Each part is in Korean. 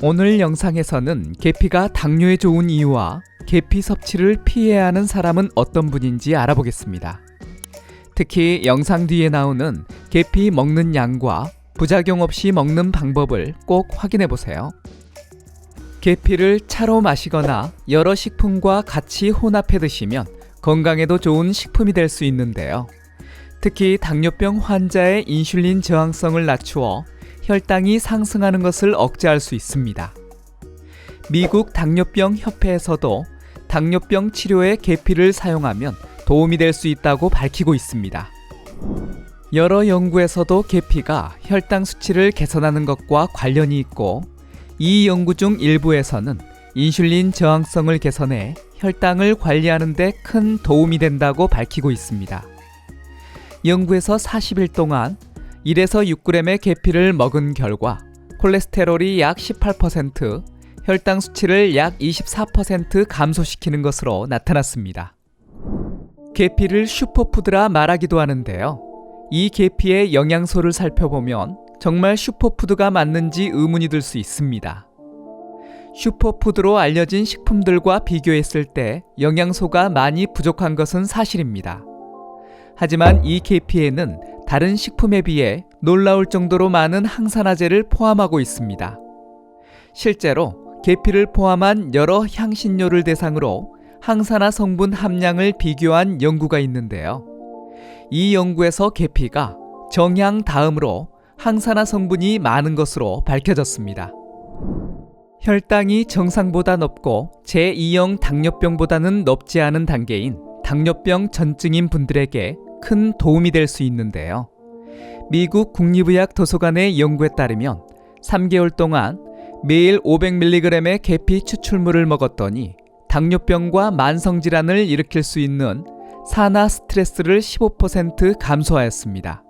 오늘 영상에서는 계피가 당뇨에 좋은 이유와 계피 섭취를 피해야 하는 사람은 어떤 분인지 알아보겠습니다. 특히 영상 뒤에 나오는 계피 먹는 양과 부작용 없이 먹는 방법을 꼭 확인해 보세요. 계피를 차로 마시거나 여러 식품과 같이 혼합해 드시면 건강에도 좋은 식품이 될 수 있는데요. 특히 당뇨병 환자의 인슐린 저항성을 낮추어 혈당이 상승하는 것을 억제할 수 있습니다. 미국 당뇨병 협회에서도 당뇨병 치료에 계피를 사용하면 도움이 될 수 있다고 밝히고 있습니다. 여러 연구에서도 계피가 혈당 수치를 개선하는 것과 관련이 있고 이 연구 중 일부에서는 인슐린 저항성을 개선해 혈당을 관리하는 데 큰 도움이 된다고 밝히고 있습니다. 연구에서 40일 동안 1에서 6g의 계피를 먹은 결과 콜레스테롤이 약 18%, 혈당 수치를 약 24% 감소시키는 것으로 나타났습니다. 계피를 슈퍼푸드라 말하기도 하는데요. 이 계피의 영양소를 살펴보면 정말 슈퍼푸드가 맞는지 의문이 들 수 있습니다. 슈퍼푸드로 알려진 식품들과 비교했을 때 영양소가 많이 부족한 것은 사실입니다. 하지만 이 계피에는 다른 식품에 비해 놀라울 정도로 많은 항산화제를 포함하고 있습니다. 실제로 계피를 포함한 여러 향신료를 대상으로 항산화 성분 함량을 비교한 연구가 있는데요. 이 연구에서 계피가 정향 다음으로 항산화 성분이 많은 것으로 밝혀졌습니다. 혈당이 정상보다 높고 제2형 당뇨병보다는 높지 않은 단계인 당뇨병 전증인 분들에게 큰 도움이 될 수 있는데요. 미국 국립의학 도서관의 연구에 따르면 3개월 동안 매일 500mg의 계피 추출물을 먹었더니 당뇨병과 만성질환을 일으킬 수 있는 산화 스트레스를 15% 감소하였습니다.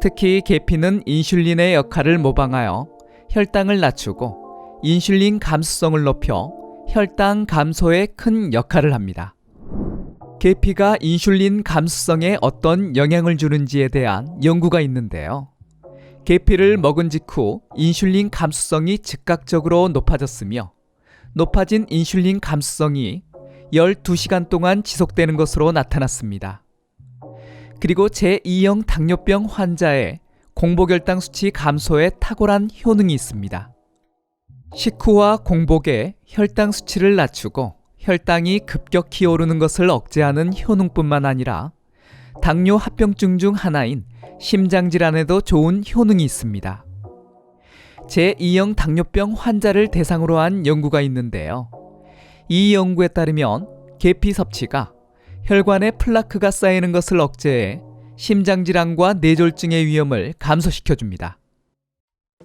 특히 계피는 인슐린의 역할을 모방하여 혈당을 낮추고 인슐린 감수성을 높여 혈당 감소에 큰 역할을 합니다. 계피가 인슐린 감수성에 어떤 영향을 주는지에 대한 연구가 있는데요. 계피를 먹은 직후 인슐린 감수성이 즉각적으로 높아졌으며 높아진 인슐린 감수성이 12시간 동안 지속되는 것으로 나타났습니다. 그리고 제2형 당뇨병 환자의 공복혈당 수치 감소에 탁월한 효능이 있습니다. 식후와 공복에 혈당 수치를 낮추고 혈당이 급격히 오르는 것을 억제하는 효능뿐만 아니라 당뇨 합병증 중 하나인 심장 질환에도 좋은 효능이 있습니다. 제2형 당뇨병 환자를 대상으로 한 연구가 있는데요. 이 연구에 따르면 계피 섭취가 혈관에 플라크가 쌓이는 것을 억제해 심장 질환과 뇌졸중의 위험을 감소시켜 줍니다.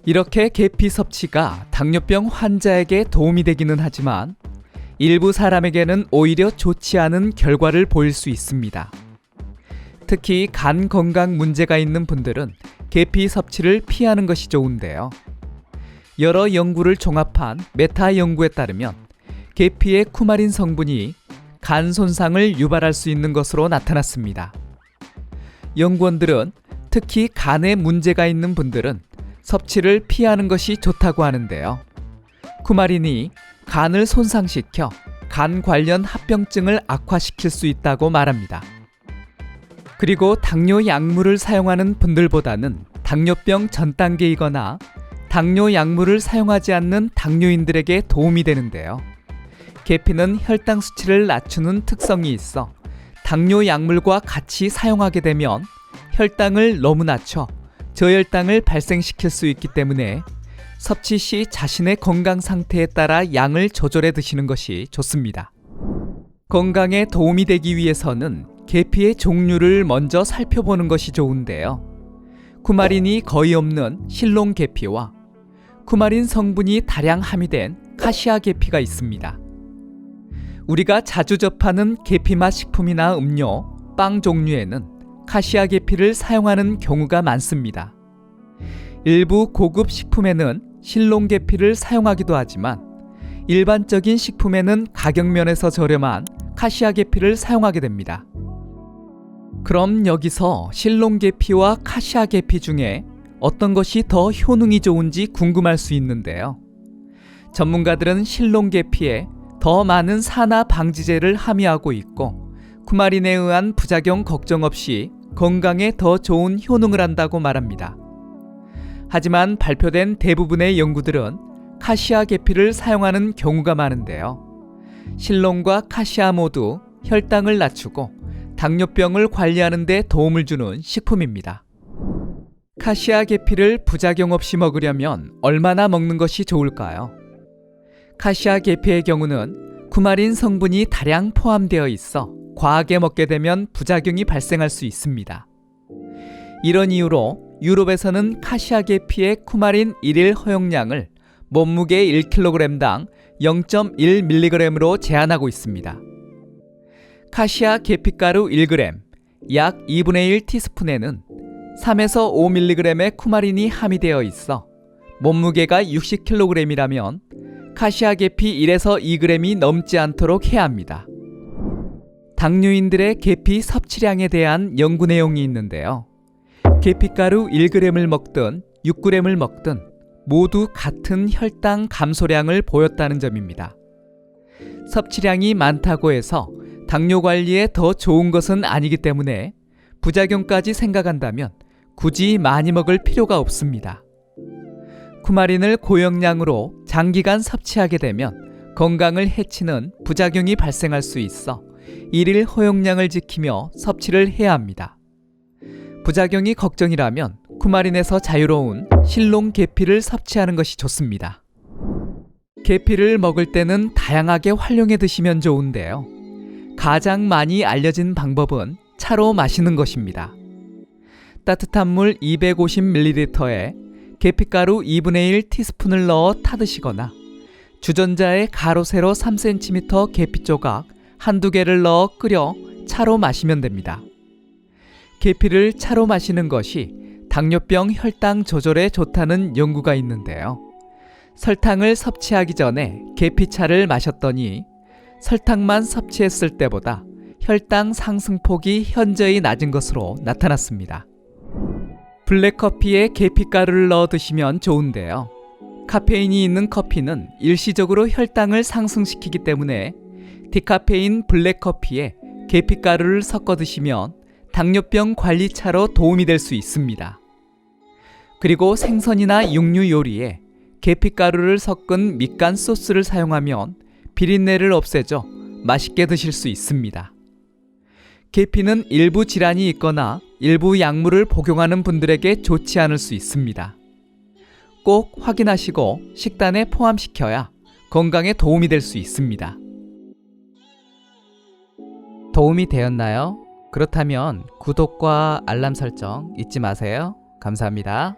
이렇게 계피 섭취가 당뇨병 환자에게 도움이 되기는 하지만 일부 사람에게는 오히려 좋지 않은 결과를 보일 수 있습니다. 특히 간 건강 문제가 있는 분들은 계피 섭취를 피하는 것이 좋은데요. 여러 연구를 종합한 메타 연구에 따르면 계피의 쿠마린 성분이 간 손상을 유발할 수 있는 것으로 나타났습니다. 연구원들은 특히 간에 문제가 있는 분들은 섭취를 피하는 것이 좋다고 하는데요. 쿠마린이 간을 손상시켜 간 관련 합병증을 악화시킬 수 있다고 말합니다. 그리고 당뇨 약물을 사용하는 분들보다는 당뇨병 전 단계이거나 당뇨 약물을 사용하지 않는 당뇨인들에게 도움이 되는데요. 계피는 혈당 수치를 낮추는 특성이 있어 당뇨 약물과 같이 사용하게 되면 혈당을 너무 낮춰 저혈당을 발생시킬 수 있기 때문에 섭취 시 자신의 건강 상태에 따라 양을 조절해 드시는 것이 좋습니다. 건강에 도움이 되기 위해서는 계피의 종류를 먼저 살펴보는 것이 좋은데요. 쿠마린이 거의 없는 실롱 계피와 쿠마린 성분이 다량 함유된 카시아 계피가 있습니다. 우리가 자주 접하는 계피맛 식품이나 음료, 빵 종류에는 카시아 계피를 사용하는 경우가 많습니다. 일부 고급 식품에는 실롱 계피를 사용하기도 하지만 일반적인 식품에는 가격면에서 저렴한 카시아 계피를 사용하게 됩니다. 그럼 여기서 실롱 계피와 카시아 계피 중에 어떤 것이 더 효능이 좋은지 궁금할 수 있는데요. 전문가들은 실롱 계피에 더 많은 산화 방지제를 함유하고 있고 쿠마린에 의한 부작용 걱정 없이 건강에 더 좋은 효능을 한다고 말합니다. 하지만 발표된 대부분의 연구들은 카시아 계피를 사용하는 경우가 많은데요. 실롱과 카시아 모두 혈당을 낮추고 당뇨병을 관리하는 데 도움을 주는 식품입니다. 카시아 계피를 부작용 없이 먹으려면 얼마나 먹는 것이 좋을까요? 카시아 계피의 경우는 쿠마린 성분이 다량 포함되어 있어 과하게 먹게 되면 부작용이 발생할 수 있습니다. 이런 이유로 유럽에서는 카시아 계피의 쿠마린 1일 허용량을 몸무게 1kg당 0.1mg으로 제한하고 있습니다. 카시아 계피가루 1g, 약 2분의 1 티스푼에는 3에서 5mg의 쿠마린이 함유되어 있어 몸무게가 60kg이라면 카시아 계피 1에서 2g이 넘지 않도록 해야 합니다. 당뇨인들의 계피 섭취량에 대한 연구 내용이 있는데요. 계피가루 1g을 먹든 6g을 먹든 모두 같은 혈당 감소량을 보였다는 점입니다. 섭취량이 많다고 해서 당뇨 관리에 더 좋은 것은 아니기 때문에 부작용까지 생각한다면 굳이 많이 먹을 필요가 없습니다. 쿠마린을 고용량으로 장기간 섭취하게 되면 건강을 해치는 부작용이 발생할 수 있어 일일 허용량을 지키며 섭취를 해야 합니다. 부작용이 걱정이라면 쿠마린에서 자유로운 실롱 계피를 섭취하는 것이 좋습니다. 계피를 먹을 때는 다양하게 활용해 드시면 좋은데요. 가장 많이 알려진 방법은 차로 마시는 것입니다. 따뜻한 물 250ml에 계피가루 2분의 1 티스푼을 넣어 타드시거나 주전자에 가로 세로 3cm 계피 조각 한두 개를 넣어 끓여 차로 마시면 됩니다. 계피를 차로 마시는 것이 당뇨병 혈당 조절에 좋다는 연구가 있는데요. 설탕을 섭취하기 전에 계피차를 마셨더니 설탕만 섭취했을 때보다 혈당 상승폭이 현저히 낮은 것으로 나타났습니다. 블랙커피에 계피가루를 넣어 드시면 좋은데요. 카페인이 있는 커피는 일시적으로 혈당을 상승시키기 때문에 디카페인 블랙커피에 계피가루를 섞어 드시면 당뇨병 관리차로 도움이 될 수 있습니다. 그리고 생선이나 육류 요리에 계피가루를 섞은 밑간 소스를 사용하면 비린내를 없애줘 맛있게 드실 수 있습니다. 계피는 일부 질환이 있거나 일부 약물을 복용하는 분들에게 좋지 않을 수 있습니다. 꼭 확인하시고 식단에 포함시켜야 건강에 도움이 될 수 있습니다. 도움이 되었나요? 그렇다면 구독과 알람 설정 잊지 마세요. 감사합니다.